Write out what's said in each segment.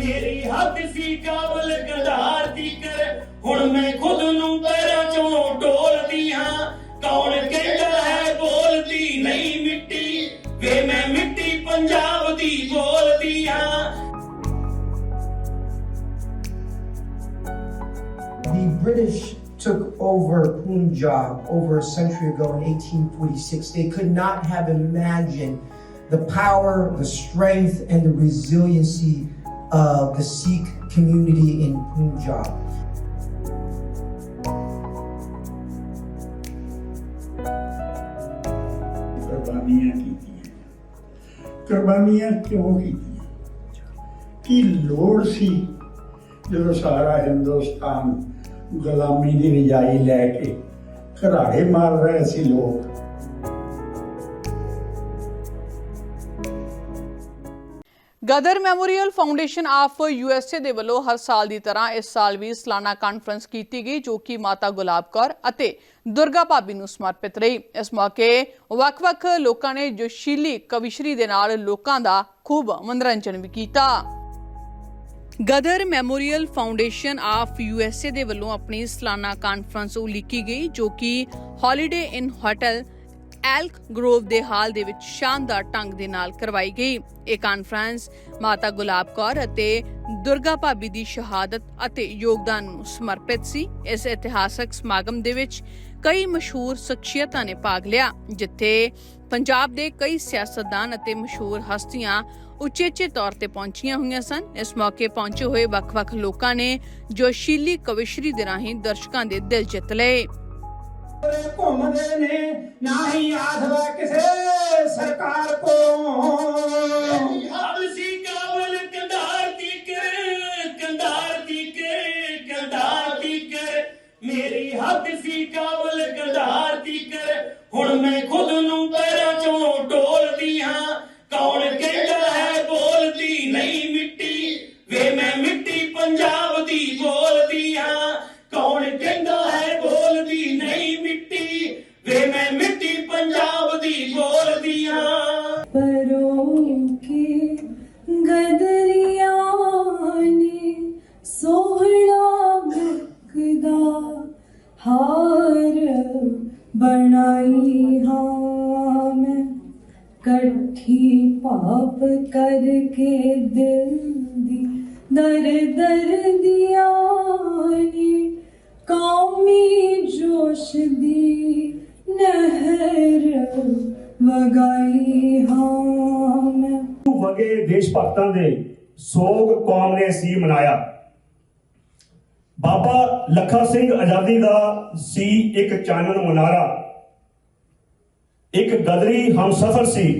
ਮੇਰੀ ਹੱਦ ਸੀ ਕਾਬਲ ਗੰਧਾਰ ਦੀ ਕਰ ਹੁਣ ਮੈਂ ਖੁਦ ਨੂੰ ਪੈਰਾਂ ਚੋਂ ਢੋਲਦੀ ਹਾਂ ਕੌਣ ਕਹਿੰਦਾ ਹੈ ਬੋਲਦੀ ਨਹੀਂ ਮਿੱਟੀ ਵੇ ਮੈਂ ਮਿੱਟੀ ਪੰਜਾਬ ਦੀ ਬੋਲਦੀ ਹਾਂ The British took over Punjab over a century ago in 1846. They could not have imagined the power, the strength, and the resiliency of the Sikh community in Punjab. ਕੁਰਬਾਨੀਆਂ ਕੀਤੀਆਂ ਕੁਰਬਾਨੀਆਂ ਕਿਉਂ ਕੀਤੀਆਂ ਕੀ ਲੋੜ ਸੀ ਜਦੋਂ ਸਾਰਾ ਹਿੰਦੁਸਤਾਨ ਗੁਲਾਮੀ ਦੀ ਰਜਾਈ ਲੈ ਕੇ ਘਰਾੜੇ ਮਾਰ ਰਹੇ ਸੀ ਲੋਕ Ghadar memorial foundation of USA ਦੇ ਵੱਲੋਂ ਹਰ ਸਾਲ ਦੀ ਤਰ੍ਹਾਂ ਇਸ ਸਾਲ ਵੀ ਸਾਲਾਨਾ ਕਾਨਫਰੰਸ ਕੀਤੀ ਗਈ, ਜੋ ਕਿ ਮਾਤਾ ਗੁਲਾਬ ਕੌਰ ਅਤੇ ਦੁਰਗਾ ਭਾਬੀ ਨੂੰ ਸਮਰਪਿਤ ਰਹੀ। ਇਸ ਮੌਕੇ ਵੱਖ-ਵੱਖ ਲੋਕਾਂ ਨੇ ਜੋਸ਼ੀਲੀ ਕਵਿਸ਼ਰੀ ਦੇ ਨਾਲ ਲੋਕਾਂ ਦਾ ਖੂਬ ਮਨੋਰੰਜਨ ਵੀ ਕੀਤਾ। Ghadar memorial foundation of USA ਦੇ ਵੱਲੋਂ ਆਪਣੀ ਸਾਲਾਨਾ ਕਾਨਫਰੰਸ ਉਲੀਕੀ ਗਈ, ਜੋ ਕਿ holiday inn hotel Elk Grove ਦੇ ਹਾਲ ਦੇ ਵਿੱਚ ਸ਼ਾਨਦਾਰ ਢੰਗ ਦੇ ਨਾਲ ਕਰਵਾਈ ਗਈ। ਇਹ ਕਾਨਫਰੰਸ ਮਾਤਾ ਗੁਲਾਬ ਕੌਰ ਅਤੇ ਦੁਰਗਾ ਭਾਬੀ ਦੀ ਸ਼ਹਾਦਤ ਅਤੇ ਯੋਗਦਾਨ ਨੂੰ ਸਮਰਪਿਤ ਸੀ। ਇਸ ਇਤਿਹਾਸਕ ਸਮਾਗਮ ਦੇ ਵਿੱਚ ਕਈ ਮਸ਼ਹੂਰ ਸ਼ਖਸੀਅਤਾਂ ਨੇ ਭਾਗ ਲਿਆ, ਜਿੱਥੇ ਪੰਜਾਬ ਦੇ ਕਈ ਸਿਆਸਤਦਾਨ ਅਤੇ ਮਸ਼ਹੂਰ ਹਸਤੀਆਂ ਉਚੇਚੇ ਤੌਰ ਤੇ ਪਹੁੰਚੀਆਂ ਹੋਈਆਂ ਸਨ। ਇਸ ਮੌਕੇ ਪਹੁੰਚੇ ਹੋਏ ਵੱਖ-ਵੱਖ ਲੋਕਾਂ ਨੇ ਜੋਸ਼ੀਲੀ ਕਵਿਸ਼ਰੀ ਦੇ ਰਾਹੀਂ ਦਰਸ਼ਕਾਂ ਦੇ ਦਿਲ ਜਿੱਤ ਲਏ। ਘੁੰਮਦੇ ਨੇ, ਨਾ ਹੀ ਆਖਦਾ ਕਿਸੇ ਸਰਕਾਰ ਕੋ ਹੱਦ ਸੀ ਕਾਬਲ ਕੰਧਾਰ ਦੀ ਕਰ ਕੰਧਾਰ ਦੀ ਕਰ ਕੰਧਾਰ ਦੀ ਕਰ ਮੇਰੀ ਹੱਦ ਸੀ ਕਾਬਲ ਕੰਧਾਰ ਦੀ ਕਰ ਹੁਣ ਮੈਂ ਬਣਾਈ ਹਾਂ ਮੈਂ। ਇਕੱਠੀ ਪਾਪ ਕਰਕੇ ਦਿਲ ਦੀ, ਦਰ ਦਰ ਦੀਆਂ ਨੇ। ਕੌਮੀ ਜੋਸ਼ ਦੀ ਨਹਿਰ ਵਗਾਈ ਹਾਂ ਮੈਂ। ਵਗੇ ਦੇਸ਼ ਭਗਤਾਂ ਦੇ ਸੋਗ ਕੌਮ ਨੇ ਸੀ ਮਨਾਇਆ। ਬਾਬਾ ਲੱਖਾ ਸਿੰਘ ਆਜ਼ਾਦੀ ਦਾ ਸੀ ਇੱਕ ਚਾਨਣ ਮਨਾਰਾ। ਇੱਕ ਗਦਰੀ ਹਮਸਫਰ ਸੀ,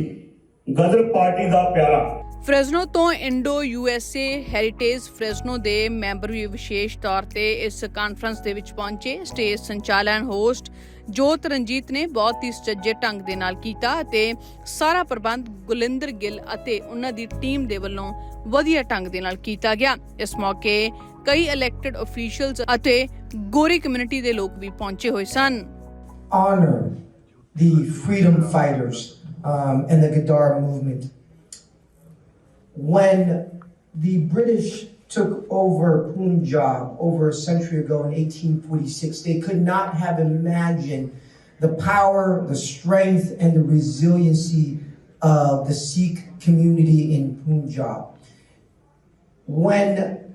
ਗਦਰ ਪਾਰਟੀ ਦਾ ਪਿਆਰਾ। ਫ੍ਰੈਜ਼ਨੋ ਤੋਂ ਇੰਡੋ ਯੂਐਸਏ ਹੈਰੀਟੇਜ ਫ੍ਰੈਜ਼ਨੋ ਦੇ ਮੈਂਬਰ ਵੀ ਵਿਸ਼ੇਸ਼ ਤੌਰ ਤੇ ਇਸ ਕਾਨਫਰੰਸ ਦੇ ਵਿੱਚ ਪਹੁੰਚੇ। ਸਟੇਜ ਸੰਚਾਲਨ ਹੋਸਟ ਜੋਤ ਰਣਜੀਤ ਨੇ ਬਹੁਤ ਹੀ ਸੁਚੱਜੇ ਢੰਗ ਦੇ ਨਾਲ ਕੀਤਾ ਅਤੇ ਸਾਰਾ ਪ੍ਰਬੰਧ ਗੁਲਿੰਦਰ ਗਿੱਲ ਅਤੇ ਉਹਨਾਂ ਦੀ ਟੀਮ ਦੇ ਵੱਲੋਂ ਵਧੀਆ ਢੰਗ ਦੇ ਨਾਲ ਕੀਤਾ ਗਿਆ। ਇਸ ਮੌਕੇ ਕਈ ਇਲੈਕਟਿਡ ਅਫੀਸ਼ੀਅਲਸ ਅਤੇ ਗੋਰੀ ਕਮਿਊਨਿਟੀ ਦੇ ਲੋਕ ਵੀ ਪਹੁੰਚੇ ਹੋਏ ਸਨ Honor the freedom fighters um, and the Gadar movement. When the British took over Punjab over a century ago in 1846, they could not have imagined the power, the strength, and the resiliency of the Sikh community in Punjab. When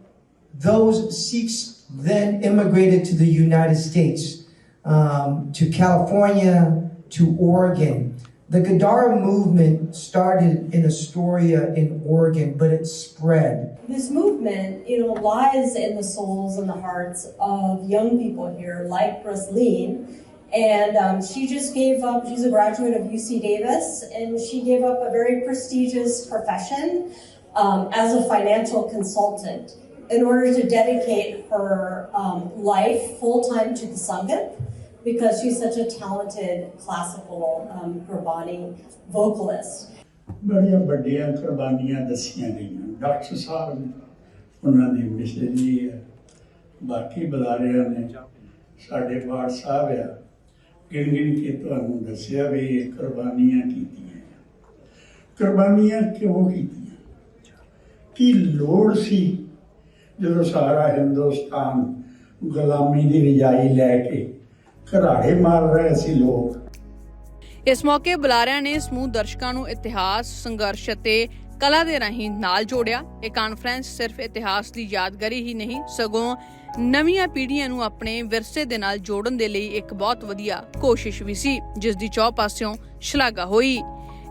those Sikhs then immigrated to the United States, um, to California, to Oregon. The Gadara movement started in Astoria in Oregon, but it spread. This movement, you know, lies in the souls and the hearts of young people here, like Rosaline. And um, she just gave up, she's a graduate of UC Davis, and she gave up a very prestigious profession um, as a financial consultant in order to dedicate her um, life full time to the Sangat because she's such a talented classical um, Gurbani vocalist. ਬੜੀਆਂ ਵੱਡੀਆਂ ਕੁਰਬਾਨੀਆਂ ਦੱਸੀਆਂ ਗਈਆਂ doctor ਸਾਹਿਬ ਨੇ ਉਹਨਾਂ ਦੀ ਮਿਸਰੀ ਹੈ ਬਾਕੀ ਬੁਲਾਰਿਆਂ ਨੇ ਸਾਡੇ ਬਾੜ ਸਾਹਿਬ ਆ ਗਿਣ ਗਿਣ ਕੇ ਤੁਹਾਨੂੰ ਦੱਸਿਆ ਵੀ ਇਹ ਕੁਰਬਾਨੀਆਂ ਕੀਤੀਆਂ ਕੁਰਬਾਨੀਆਂ ਕਿਉਂ ਕੀਤੀਆਂ ਕੀ ਲੋੜ ਸੀ ਜਦੋਂ ਸਾਰਾ ਹਿੰਦੁਸਤਾਨ ਗੁਲਾਮੀ ਦੀ ਰਜਾਈ ਲੈ ਕੇ ਘਰਾੜੇ ਮਾਰ ਰਹੇ ਸੀ ਲੋਕ। ਇਸ ਮੌਕੇ ਬੁਲਾਰਿਆਂ ਨੇ ਸਮੂਹ ਦਰਸ਼ਕਾਂ ਨੂੰ ਇਤਿਹਾਸ, ਸੰਘਰਸ਼ ਅਤੇ ਕਲਾ ਦੇ ਰਾਹੀਂ ਨਾਲ ਜੋੜਿਆ। ਇਹ ਕਾਨਫਰੰਸ ਸਿਰਫ ਇਤਿਹਾਸ ਦੀ ਯਾਦਗਾਰੀ ਹੀ ਨਹੀਂ, ਸਗੋਂ ਨਵੀਆਂ ਪੀੜ੍ਹੀਆਂ ਨੂੰ ਆਪਣੇ ਵਿਰਸੇ ਦੇ ਨਾਲ ਜੋੜਨ ਦੇ ਲਈ ਇੱਕ ਬਹੁਤ ਵਧੀਆ ਕੋਸ਼ਿਸ਼ ਵੀ ਸੀ, ਜਿਸ ਦੀ ਚੌ ਪਾਸਿਓਂ ਸ਼ਲਾਘਾ ਹੋਈ।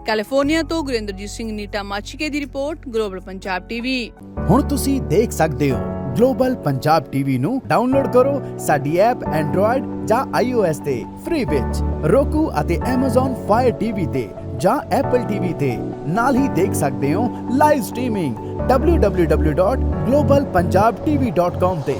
ਕੈਲੀਫੋਰਨੀਆ ਤੋਂ ਗੁਰਿੰਦਰਜੀਤ ਸਿੰਘ ਨੀਟਾ ਮਾਛੀਕੇ ਦੀ ਰਿਪੋਰਟ, ਗਲੋਬਲ ਪੰਜਾਬ ਟੀਵੀ। ਹੁਣ ਤੁਸੀਂ ਦੇਖ ਸਕਦੇ ਹੋ, ਗਲੋਬਲ ਪੰਜਾਬ ਟੀਵੀ ਨੂੰ ਡਾਊਨਲੋਡ ਕਰੋ ਸਾਡੀ ਐਪ ਐਂਡਰੋਇਡ ਜਾਂ iOS ਤੇ, ਫ੍ਰੀ ਵਿੱਚ। roku ਅਤੇ Amazon Fire TV ਤੇ ਜਾਂ Apple TV ਤੇ ਨਾਲ ਹੀ ਦੇਖ ਸਕਦੇ ਹੋ ਲਾਈਵ ਸਟ੍ਰੀਮਿੰਗ www.globalpunjabtv.com ਤੇ।